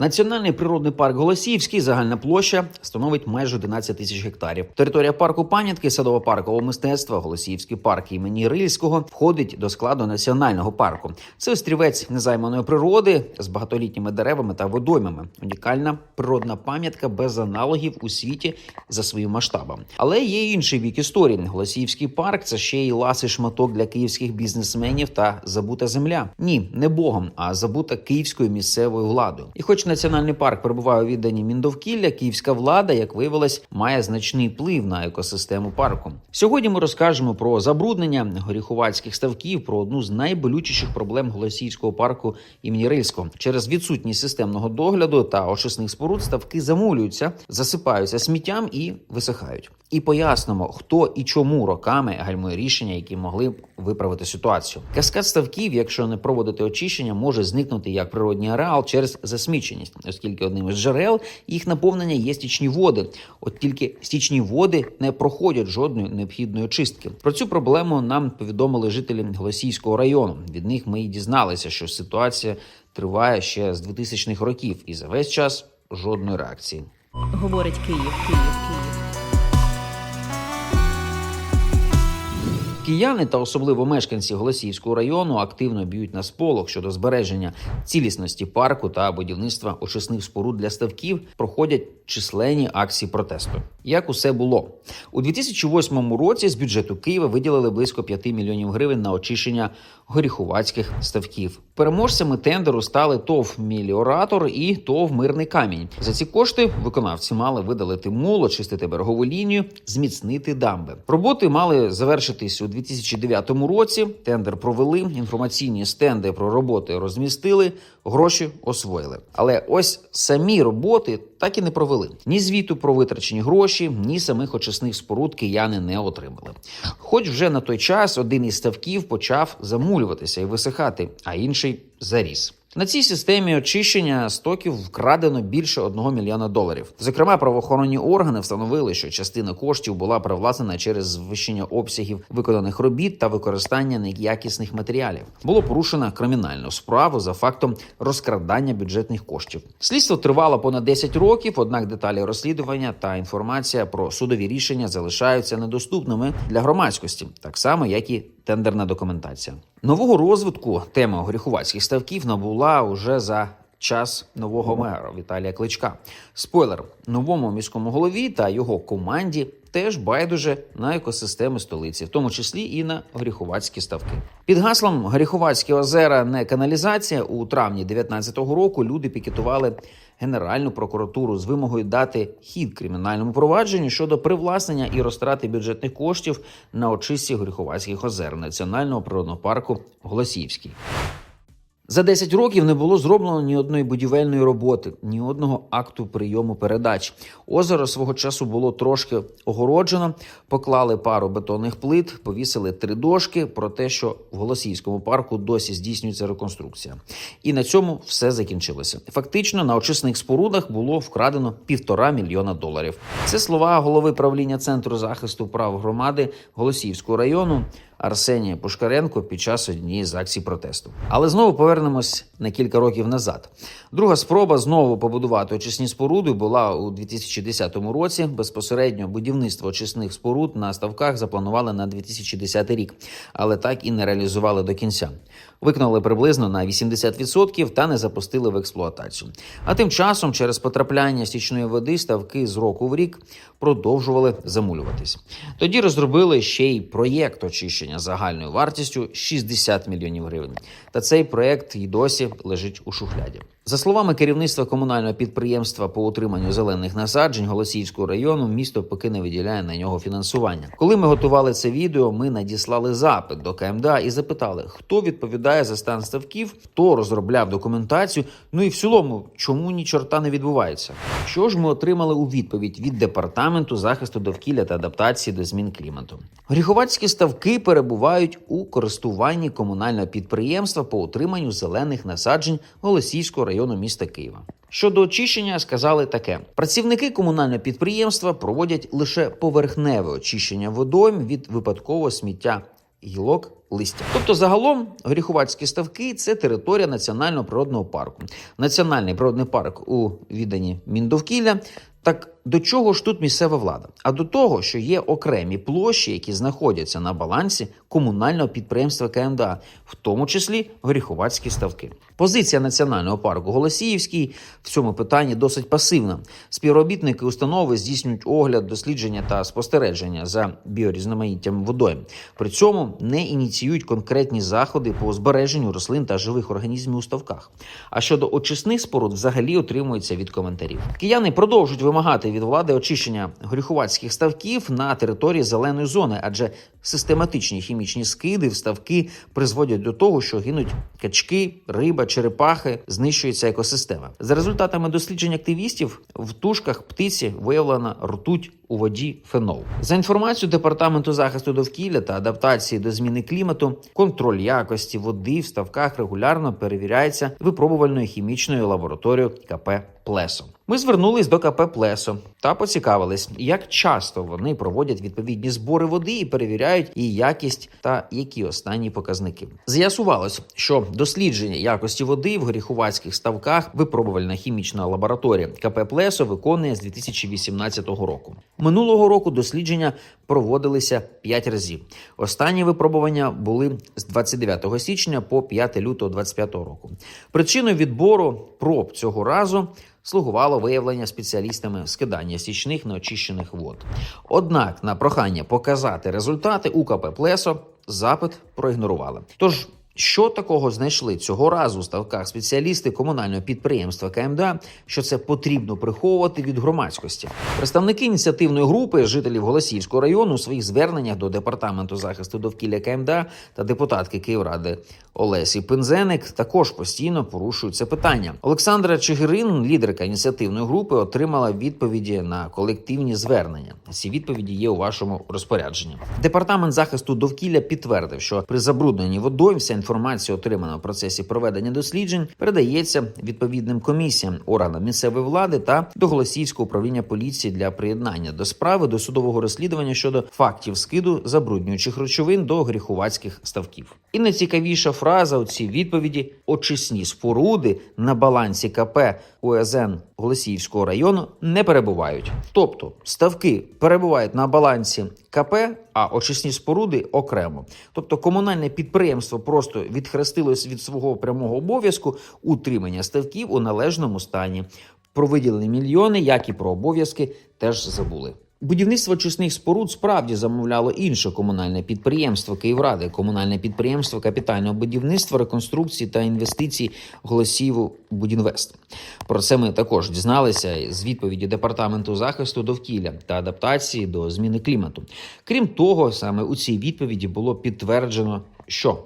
Національний природний парк Голосіївський загальна площа становить майже 11 тисяч гектарів. Територія парку пам'ятки садово-паркового мистецтва Голосіївський парк імені Рильського входить до складу національного парку. Це острівець незайманої природи з багатолітніми деревами та водоймами. Унікальна природна пам'ятка без аналогів у світі за своїм масштабом. Але є інший бік історії. Голосіївський парк це ще й ласий шматок для київських бізнесменів та забута земля. Ні, не богом, а забута київською місцевою владою. І хоч національний парк перебуває у відданні міндовкілля, київська влада, як виявилось, має значний вплив на екосистему парку. Сьогодні ми розкажемо про забруднення горіхувацьких ставків, про одну з найболючіших проблем Голосіївського парку імені Рильського. Через відсутність системного догляду та очисних споруд ставки замулюються, засипаються сміттям і висихають. І пояснимо, хто і чому роками гальмує рішення, які могли б виправити ситуацію. Каскад ставків, якщо не проводити очищення, може зникнути як природній ареал через засміченість, оскільки одним із джерел їх наповнення є стічні води. От тільки стічні води не проходять жодної необхідної очистки. Про цю проблему нам повідомили жителі Голосійського району. Від них ми і дізналися, що ситуація триває ще з 2000-х років, і за весь час жодної реакції. Говорить Київ, Київ, Київ. Кияни та особливо мешканці Голосіївського району активно б'ють на сполох щодо збереження цілісності парку та будівництва очисних споруд для ставків. Проходять численні акції протесту. Як усе було у 2008 році? З бюджету Києва виділили близько 5 мільйонів гривень на очищення горіхувацьких ставків. Переможцями тендеру стали ТОВ Міліоратор і ТОВ Мирний камінь. За ці кошти виконавці мали видалити мул, очистити берегову лінію, зміцнити дамби. Роботи мали завершитись у 2009 році. Тендер провели, інформаційні стенди про роботи розмістили, гроші освоїли. Але ось самі роботи так і не провели. Ні звіту про витрачені гроші, ні самих очисних споруд кияни не отримали. Хоч вже на той час один із ставків почав замулюватися і висихати, а інший заріс. На цій системі очищення стоків вкрадено більше одного мільйона доларів. Зокрема, правоохоронні органи встановили, що частина коштів була привласнена через звищення обсягів виконаних робіт та використання неякісних матеріалів. Було порушено кримінальну справу за фактом розкрадання бюджетних коштів. Слідство тривало понад 10 років, однак деталі розслідування та інформація про судові рішення залишаються недоступними для громадськості, так само як і тендерна документація. Нового розвитку тема горіхувацьких ставків набула уже за час нового мера Віталія Кличка. Спойлер новому міському голові та його команді теж байдуже на екосистеми столиці, в тому числі і на горіхувацькі ставки. Під гаслом Горіхувацькі озера не каналізація у травні 2019 року люди пікетували Генеральну прокуратуру з вимогою дати хід кримінальному провадженню щодо привласнення і розтрати бюджетних коштів на очисті горіхувацьких озер Національного природного парку Голосіївський. За 10 років не було зроблено ні одної будівельної роботи, ні одного акту прийому передач. Озеро свого часу було трошки огороджено, поклали пару бетонних плит, повісили три дошки про те, що в Голосіївському парку досі здійснюється реконструкція. І на цьому все закінчилося. Фактично на очисних спорудах було вкрадено півтора мільйона доларів. Це слова голови правління центру захисту прав громади Голосіївського району. Арсенія Пушкаренко під час однієї з акцій протесту. Але знову повернемось на кілька років назад. Друга спроба знову побудувати очисні споруди була у 2010 році. Безпосередньо будівництво очисних споруд на ставках запланували на 2010 рік, але так і не реалізували до кінця. Виконали приблизно на 80% та не запустили в експлуатацію. А тим часом, через потрапляння стічної води, ставки з року в рік продовжували замулюватись. Тоді розробили ще й проєкт очищення загальною вартістю 60 мільйонів гривень. Та цей проєкт і досі лежить у шухляді. За словами керівництва комунального підприємства по утриманню зелених насаджень Голосіївського району, місто поки не виділяє на нього фінансування. Коли ми готували це відео, ми надіслали запит до КМДА і запитали, хто відповідає за стан ставків, хто розробляв документацію. Ну і в цілому, чому ні чорта не відбувається. Що ж ми отримали у відповідь від департаменту захисту довкілля та адаптації до змін клімату? Горіховацькі ставки перебувають у користуванні комунального підприємства по утриманню зелених насаджень Голосіївського району міста Києва. Щодо очищення, сказали таке: працівники комунального підприємства проводять лише поверхневе очищення водойм від випадкового сміття гілок листя. Тобто, загалом гріхувацькі ставки це територія національного природного парку. Національний природний парк у віддані Міндовкілля. Так до чого ж тут місцева влада? А до того, що є окремі площі, які знаходяться на балансі комунального підприємства КМДА, в тому числі горіхувацькі ставки. Позиція національного парку Голосіївський в цьому питанні досить пасивна. Співробітники установи здійснюють огляд, дослідження та спостереження за біорізноманіттям водойм. При цьому не ініціюють конкретні заходи по збереженню рослин та живих організмів у ставках. А щодо очисних споруд, взагалі отримується від коментарів. Кияни продовжують вимагати від влади очищення горіхувацьких ставків на території зеленої зони, адже систематичні хімічні скиди в ставки призводять до того, що гинуть качки, риба, черепахи, знищується екосистема. За результатами досліджень активістів в тушках птиці виявлена ртуть у воді фенол. За інформацією департаменту захисту довкілля та адаптації до зміни клімату, контроль якості води в ставках регулярно перевіряється випробувальною хімічною лабораторією КП Плесо. Ми звернулись до КП Плесо та поцікавились, як часто вони проводять відповідні збори води і перевіряють її якість та які останні показники. З'ясувалось, що дослідження якості води в горіхувацьких ставках випробувальна хімічна лабораторія КП Плесо виконує з 2018 року. Минулого року дослідження проводилися 5 разів. Останні випробування були з 29 січня по 5 лютого 2025 року. Причиною відбору проб цього разу слугувало виявлення спеціалістами скидання стічних неочищених вод. Однак на прохання показати результати УКП Плесо запит проігнорували. Тож що такого знайшли цього разу у ставках спеціалісти комунального підприємства КМДА, що це потрібно приховувати від громадськості? Представники ініціативної групи жителів Голосіївського району у своїх зверненнях до департаменту захисту довкілля КМДА та депутатки Київради Олесі Пензеник також постійно порушують це питання. Олександра Чигирин, лідерка ініціативної групи, отримала відповіді на колективні звернення. Ці відповіді є у вашому розпорядженні. Департамент захисту довкілля підтвердив, що при забрудненні водою вся інформація, отримана в процесі проведення досліджень, передається відповідним комісіям органам місцевої влади та до Голосіївського управління поліції для приєднання до справи до судового розслідування щодо фактів скиду забруднюючих речовин до гріхувацьких ставків. І найцікавіша фраза у цій відповіді: очисні споруди на балансі КП УСН Голосіївського району не перебувають. Тобто ставки перебувають на балансі КП, а очисні споруди окремо. Тобто комунальне підприємство просто відхрестилось від свого прямого обов'язку утримання ставків у належному стані. Про виділені мільйони, як і про обов'язки, теж забули. Будівництво очисних споруд справді замовляло інше комунальне підприємство Київради, комунальне підприємство капітального будівництва, реконструкції та інвестицій Голосіїву Будінвест. Про це ми також дізналися з відповіді департаменту захисту довкілля та адаптації до зміни клімату. Крім того, саме у цій відповіді було підтверджено, що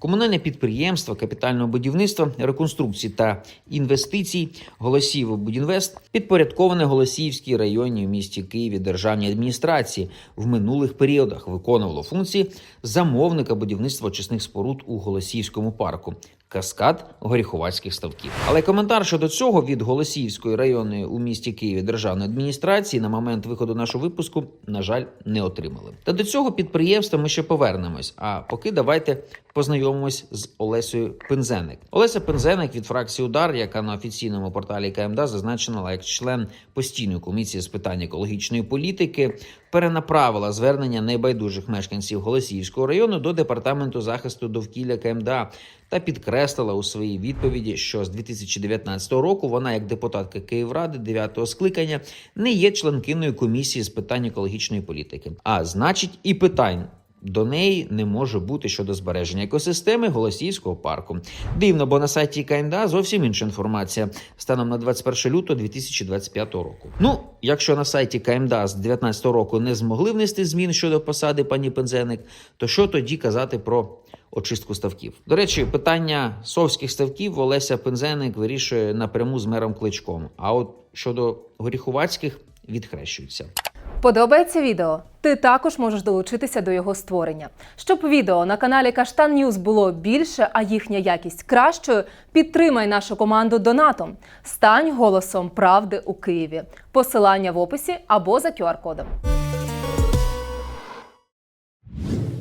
Комунальне підприємство капітального будівництва, реконструкції та інвестицій голосів Будінвест підпорядковане Голосіївській районній в місті Києві державній адміністрації в минулих періодах виконувало функції замовника будівництва очисних споруд у Голосіївському парку. Каскад горіховацьких ставків. Але коментар щодо цього від Голосіївської районної у місті Києві державної адміністрації на момент виходу нашого випуску, на жаль, не отримали. Та до цього підприємства ми ще повернемось. А поки давайте познайомимось з Олесею Пензеник. Олеся Пензеник від фракції Удар, яка на офіційному порталі КМДА зазначена як член постійної комісії з питань екологічної політики, перенаправила звернення найбайдужих мешканців Голосіївського району до департаменту захисту довкілля КМДА та підкреслила у своїй відповіді, що з 2019 року вона, як депутатка Київради 9-го скликання, не є членкиною комісії з питань екологічної політики, а значить, і питань. До неї не може бути щодо збереження екосистеми Голосіївського парку. Дивно, бо на сайті КНДА зовсім інша інформація станом на 21 лютого 2025 року. Ну, якщо на сайті КМДА з 2019 року не змогли внести змін щодо посади пані Пензеник, то що тоді казати про очистку ставків? До речі, питання совських ставків Олеся Пензеник вирішує напряму з мером Кличком. А от щодо горіхувацьких відхрещується. Подобається відео? Ти також можеш долучитися до його створення. Щоб відео на каналі Каштан Ньюз було більше, а їхня якість кращою, підтримай нашу команду донатом. Стань голосом правди у Києві. Посилання в описі або за QR-кодом.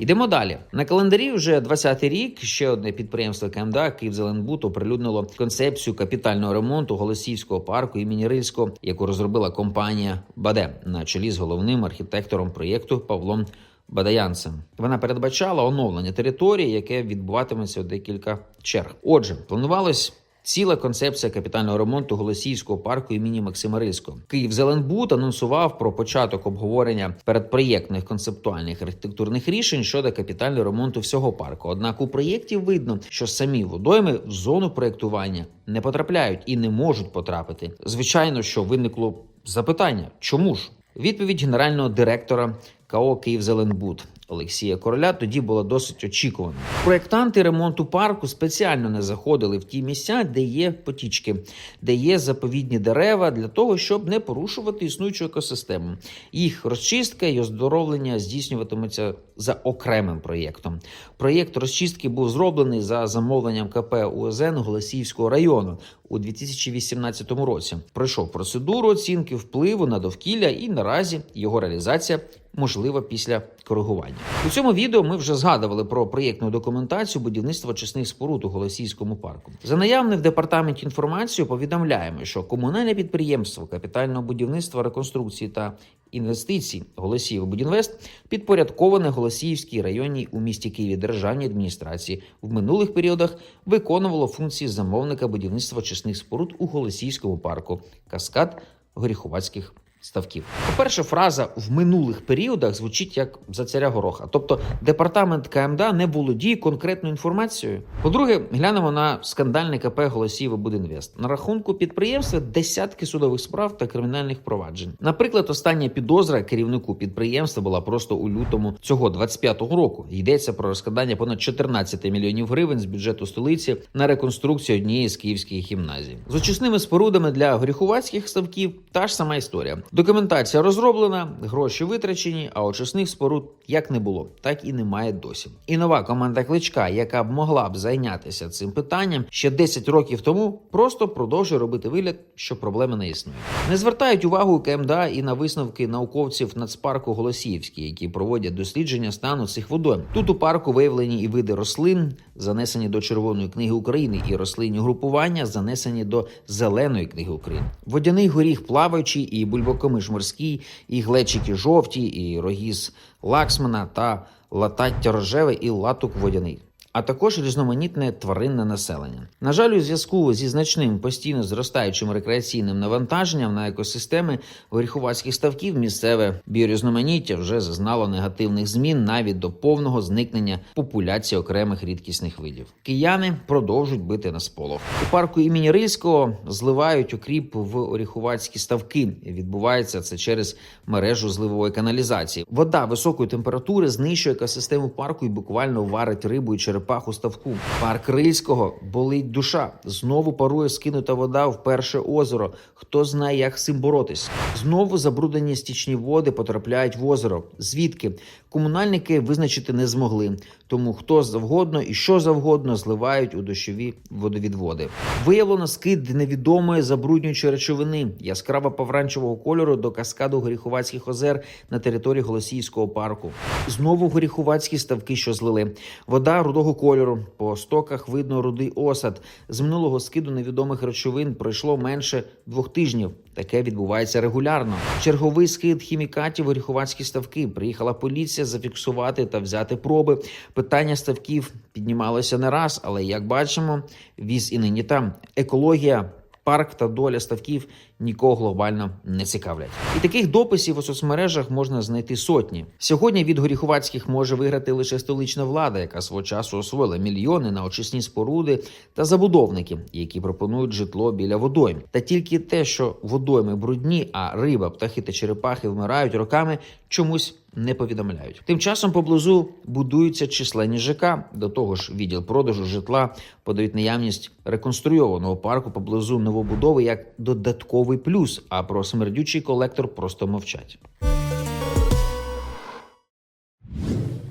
Ідемо далі. На календарі вже 20-й рік. Ще одне підприємство КМДА Київзеленбуд оприлюднило концепцію капітального ремонту Голосіївського парку імені Рильського, яку розробила компанія Баде на чолі з головним архітектором проєкту Павлом Бадаянцем. Вона передбачала оновлення території, яке відбуватиметься у декілька черг. Отже, планувалось. Ціла концепція капітального ремонту Голосіївського парку імені Максима Рильського. Київзеленбуд анонсував про початок обговорення передпроєктних концептуальних архітектурних рішень щодо капітального ремонту всього парку. Однак у проєкті видно, що самі водойми в зону проєктування не потрапляють і не можуть потрапити. Звичайно, що виникло запитання, чому ж? Відповідь генерального директора КАО «Київзеленбуд» Олексія Короля тоді була досить очікувана. Проєктанти ремонту парку спеціально не заходили в ті місця, де є потічки, де є заповідні дерева, для того, щоб не порушувати існуючу екосистему. Їх розчистка і оздоровлення здійснюватимуться за окремим проєктом. Проєкт розчистки був зроблений за замовленням КП УЗН Голосіївського району у 2018 році. Пройшов процедуру оцінки впливу на довкілля, і наразі його реалізація можлива після коригування. У цьому відео ми вже згадували про проєктну документацію будівництва очисних споруд у Голосійському парку. За наявним в департаменті інформацією повідомляємо, що комунальне підприємство капітального будівництва, реконструкції та інвестицій Голосіїв Будінвест підпорядковане Голосіївській районній у місті Києві державній адміністрації в минулих періодах виконувало функції замовника будівництва очисних споруд у Голосіївському парку Каскад Горіховацьких ставків. По-перше, фраза в минулих періодах звучить як за царя гороха. Тобто департамент КМДА не володіє конкретною інформацією. По-друге, глянемо на скандальний КП Голосіїв Будінвест. На рахунку підприємства десятки судових справ та кримінальних проваджень. Наприклад, остання підозра керівнику підприємства була просто у лютому цього 25-го року. Йдеться про розкладання понад 14 мільйонів гривень з бюджету столиці на реконструкцію однієї з київських гімназій. З очисними спорудами для горіхувацьких ставків та ж сама історія. Документація розроблена, гроші витрачені, а очисних споруд як не було, так і немає досі. І нова команда кличка, яка б могла б зайнятися цим питанням ще 10 років тому, просто продовжує робити вигляд, що проблеми не існує. Не звертають увагу КМДА і на висновки науковців Нацпарку Голосіївський, які проводять дослідження стану цих водойм. Тут у парку виявлені і види рослин, занесені до Червоної книги України, і рослинні групування, занесені до Зеленої книги України. Водяний горіх плаваючий і бульбокомиш морський, і глечики жовті, і рогіз лаксмана та латаття рожеве і латук водяний. А також різноманітне тваринне населення. На жаль, у зв'язку зі значним постійно зростаючим рекреаційним навантаженням на екосистеми горіхувацьких ставків місцеве біорізноманіття вже зазнало негативних змін навіть до повного зникнення популяції окремих рідкісних видів. Кияни продовжують бити на сполох. У парку імені Рильського зливають окріп в оріхувацькі ставки. Відбувається це через мережу зливової каналізації. Вода високої температури знищує екосистему парку і буквально варить рибу і черепаху ставку. Парк Рильського болить душа. Знову парує скинута вода в перше озеро. Хто знає, як з цим боротись? Знову забруднені стічні води потрапляють в озеро. Звідки комунальники визначити не змогли. Тому хто завгодно і що завгодно зливають у дощові водовідводи. Виявлено скид невідомої забруднюючої речовини яскраво повранчевого кольору до каскаду Горіховацьких озер на території Голосіївського парку. Знову горіховацькі ставки, що злили. Вода рудого кольору. По стоках видно рудий осад. З минулого скиду невідомих речовин пройшло менше двох тижнів. Таке відбувається регулярно. Черговий скид хімікатів Горіховацькі ставки. Приїхала поліція зафіксувати та взяти проби. Питання ставків піднімалося не раз, але як бачимо, віз і нині там. Екологія, парк та доля ставків нікого глобально не цікавлять. І таких дописів у соцмережах можна знайти сотні. Сьогодні від горіхувацьких може виграти лише столична влада, яка свого часу освоїла мільйони на очисні споруди та забудовники, які пропонують житло біля водойм. Та тільки те, що водойми брудні, а риба, птахи та черепахи вмирають роками, чомусь не повідомляють. Тим часом поблизу будуються численні ЖК. До того ж, відділ продажу житла подають наявність реконструйованого парку поблизу новобудови як додатковий плюс. А про смердючий колектор просто мовчать.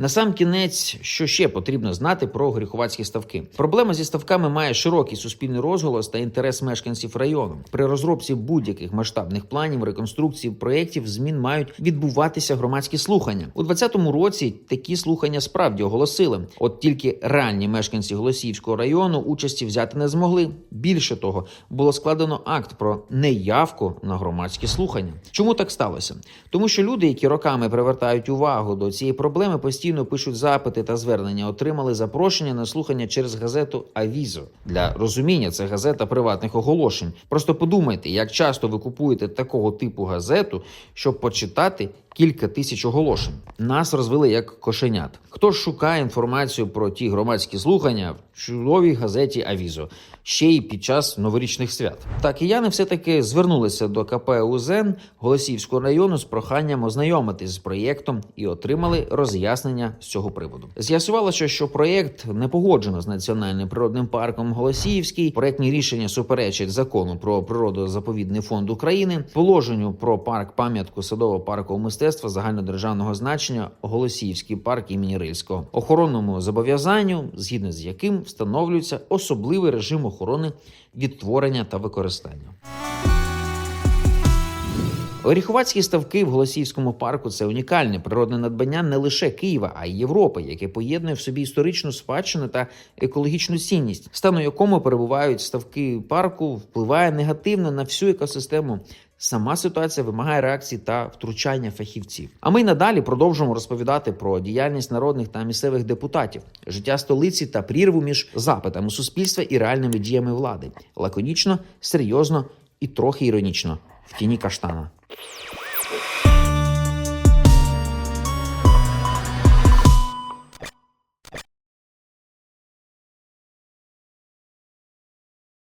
На сам кінець, що ще потрібно знати про гріховацькі ставки. Проблема зі ставками має широкий суспільний розголос та інтерес мешканців району. При розробці будь-яких масштабних планів, реконструкції проєктів змін мають відбуватися громадські слухання. У 2020 році такі слухання справді оголосили. От тільки ранні мешканці Голосіївського району участі взяти не змогли. Більше того, було складено акт про неявку на громадські слухання. Чому так сталося? Тому що люди, які роками привертають увагу до цієї проблеми, постійно пишуть запити та звернення, отримали запрошення на слухання через газету Авізо. Для розуміння це газета приватних оголошень. Просто подумайте, як часто ви купуєте такого типу газету, щоб почитати кілька тисяч оголошень. Нас розвели як кошенят. Хто ж шукає інформацію про ті громадські слухання в чудовій газеті Авізо, ще й під час новорічних свят? Так, кияни все-таки звернулися до КП УЗЕН Голосіївського району з проханням ознайомитись з проєктом і отримали роз'яснення з цього приводу. З'ясувалося, що проєкт не погоджено з національним природним парком Голосіївський. Проєктні рішення суперечать закону про природозаповідний фонд України, положенню про парк пам'ятку садово-паркового мистецтва загальнодержавного значення Голосіївський парк імені Рильського, охоронному зобов'язанню, згідно з яким встановлюється особливий режим охорони відтворення та використання. Оріхувацькі ставки в Голосіївському парку це унікальне природне надбання не лише Києва, а й Європи, яке поєднує в собі історичну спадщину та екологічну цінність, стану якому перебувають ставки парку, впливає негативно на всю екосистему. Сама ситуація вимагає реакції та втручання фахівців. А ми надалі продовжуємо розповідати про діяльність народних та місцевих депутатів, життя столиці та прірву між запитами суспільства і реальними діями влади. Лаконічно, серйозно і трохи іронічно в тіні каштана.